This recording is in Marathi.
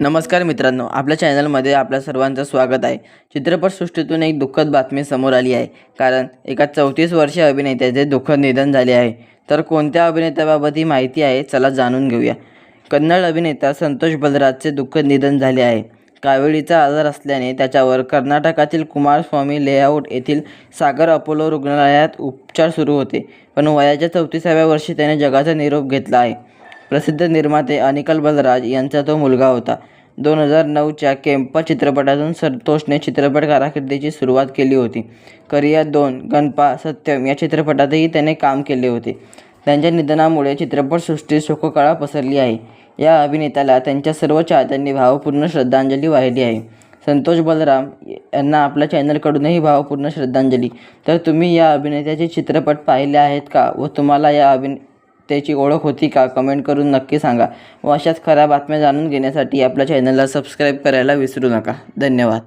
नमस्कार मित्रांनो आपल्या चॅनलमध्ये आपल्या सर्वांचं स्वागत आहे. चित्रपटसृष्टीतून एक दुःखद बातमी समोर आली आहे. कारण एका चौतीस वर्षीय अभिनेत्याचे दुःखद निधन झाले आहे. तर कोणत्या अभिनेत्याबाबत ही माहिती आहे चला जाणून घेऊया. कन्नड अभिनेता संतोष बलराजचे दुःखद निधन झाले आहे. कावेळीचा आजार असल्याने त्याच्यावर कर्नाटकातील कुमारस्वामी लेआउट येथील सागर अपोलो रुग्णालयात उपचार सुरू होते. पण वयाच्या चौतीसाव्या वर्षी त्याने जगाचा निरोप घेतला आहे. प्रसिद्ध निर्माते अनिकल बलराज यांचा तो मुलगा होता. दोन हजार नऊच्या केम्पा चित्रपटातून संतोषने चित्रपट कारकिर्दीची सुरुवात केली होती. करिया दोन गणपा सत्यम या चित्रपटातही त्याने काम केले होते. त्यांच्या निधनामुळे चित्रपटसृष्टीत शोककळा पसरली आहे. या अभिनेत्याला त्यांच्या सर्व चाहत्यांनी भावपूर्ण श्रद्धांजली वाहिली आहे. संतोष बलराम यांना आपल्या चॅनलकडूनही भावपूर्ण श्रद्धांजली. तर तुम्ही या अभिनेत्याचे चित्रपट पाहिले आहेत का व तुम्हाला या अभिने त्याची ओळख होती का कमेंट करून नक्की सांगा. व अशाच खऱ्या बातम्या जाणून घेण्यासाठी आपल्या चॅनलला सबस्क्राईब करायला विसरू नका. धन्यवाद.